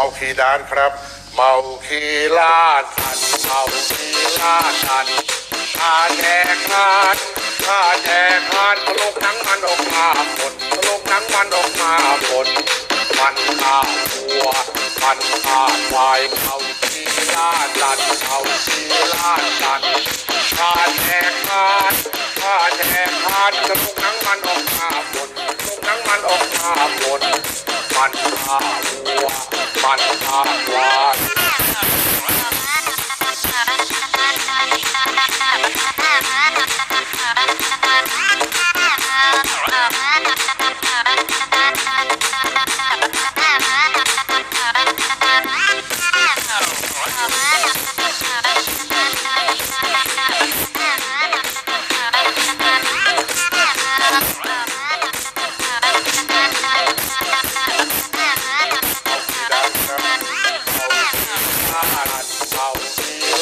มาคีดานครับ เมาคีลาดันเมาคีลาดันข้าแจกทานข้าแจกทานตลกหนังมันออกมาหมดตลกหนังมันออกมาหมดมันข้าวัวมันข้าควายเมาคีลาดันเมาคีลาดันข้าแจกทานข้าแจกทานตลกหนังมันออกมาหมดตลกหนังมันออกมาหมดมันข้าวัว มันข้าควา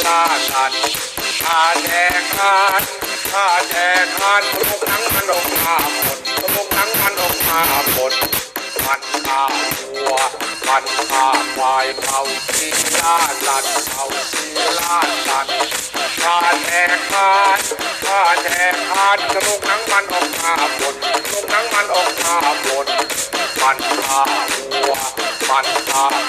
ยข้าทันข้าแจกทานข้าแจกทานตลกหนังมันออกมาหมดตลกหนังมันออกมาหมดมันข้าวัวมันข้าควายเมาทีลาลันเมาทีลาลันข้าแจกทานข้าแจกทานตลกหนังมันออกมาหมดตลกหนังมันออกมาหมดมันข้าวัวมันข้า